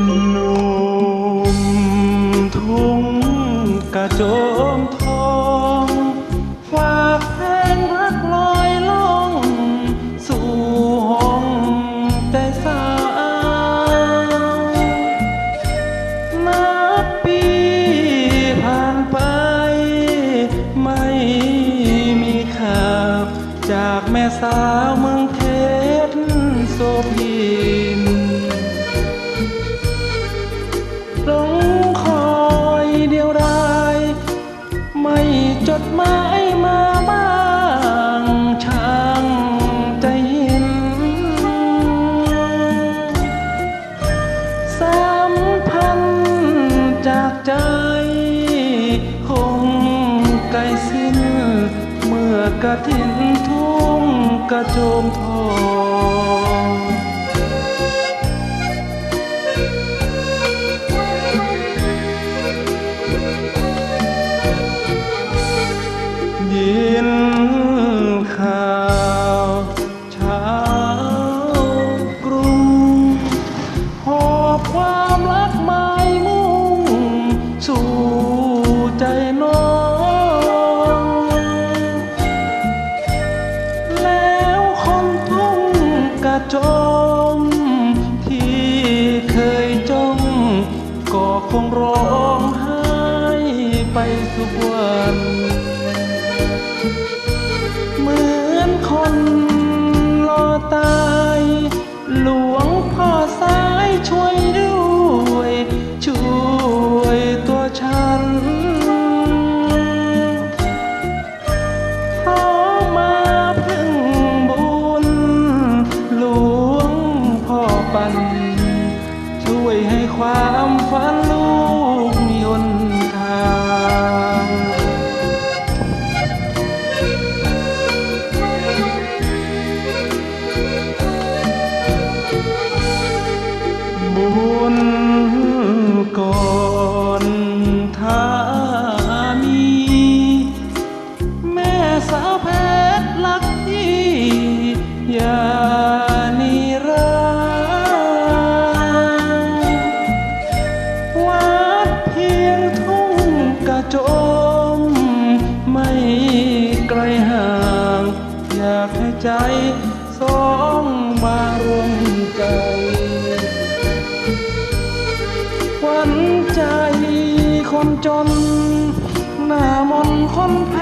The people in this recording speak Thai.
หนุ่มทุ่งกระโจมทองฝากเพลงรักลอยล่อง สู่ห้องใจสาวนับปีผ่านไป ไม่มีข่าวจากแม่สาวเมือง หลงคอยเดียวดาย ไม่จดหมายมาบ้างช่างใจเย็นสัมพันจากใจ คงไกลสิ้น เมื่อกระถินทุ่งกระโจมทอง จม ที่เคยจ้องก็คงร้องไห้ไปทุกวัน อย่านิรังวัดเพียงทุ่งกระโจม ไม่ไกลห่าง อยากให้ใจสองมารวมใจวัญใจคนจน หน้ามนคนแพ้